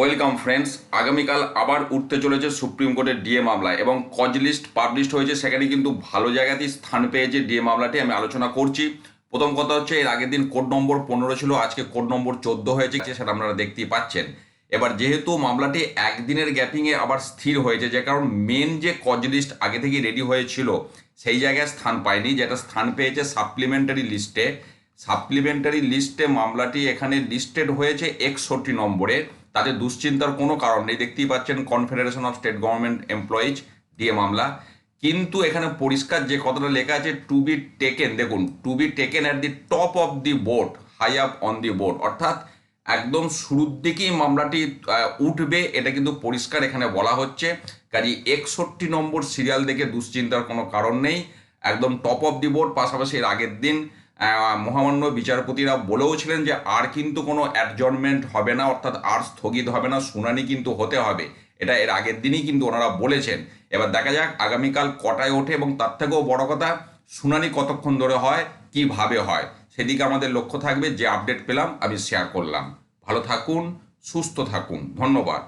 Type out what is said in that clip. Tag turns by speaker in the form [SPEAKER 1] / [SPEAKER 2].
[SPEAKER 1] Welcome friends, আগামীকাল আবার উঠতে চলেছে সুপ্রিম কোর্টের ডিএ মামলা এবং কজ লিস্ট পাবলিশড হয়েছে, সেখানে কিন্তু ভালো জায়গাতেই স্থান পেয়েছে ডিএ মামলাটি, আমি আলোচনা করছি। প্রথম কথা হচ্ছে, এর আগের দিন কোড নম্বর পনেরো ছিল, আজকে কোড নম্বর চোদ্দ হয়েছে সেটা আপনারা দেখতেই পাচ্ছেন। এবার যেহেতু মামলাটি একদিনের গ্যাপিংয়ে আবার স্থির হয়েছে, যে কারণ মেন যে কজ লিস্ট আগে থেকে রেডি হয়েছিল, সেই জায়গায় স্থান পায়নি, যেটা স্থান পেয়েছে সাপ্লিমেন্টারি লিস্টে সাপ্লিমেন্টারি লিস্টে মামলাটি এখানে লিস্টেড হয়েছে একষট্টি নম্বরে। তাতে দুশ্চিন্তার কোনো কারণ নেই। দেখতেই পাচ্ছেন confederation of state government employees DA মামলা। কিন্তু এখানে পরিষ্কার যে কথাটা লেখা আছে টু বি টেকেন দেখুন to be taken at the top of the board high up on the board অর্থাৎ একদম শুরুর দিকেই মামলাটি উঠবে, এটা কিন্তু পরিষ্কার এখানে বলা হচ্ছে। কাজে একষট্টি নম্বর সিরিয়াল দেখে দুশ্চিন্তার কোনো কারণ নেই। একদম টপ অফ দি বোর্ড পাশাপাশি এর আগের দিন মহামান্য বিচারপতিরা বলেও ছিলেন যে আর কিন্তু কোনো অ্যাডজনমেন্ট হবে না, অর্থাৎ আর স্থগিত হবে না, শুনানি কিন্তু হতে হবে। এটা এর আগের দিনই কিন্তু ওনারা বলেছেন। এবার দেখা যাক আগামীকাল কটায় ওঠে এবং তার থেকেও বড় কথা, শুনানি কতক্ষণ ধরে হয়, কীভাবে হয়? সেদিকে আমাদের লক্ষ্য থাকবে, যে আপডেট পেলাম, আমি শেয়ার করলাম। ভালো থাকুন, সুস্থ থাকুন। ধন্যবাদ।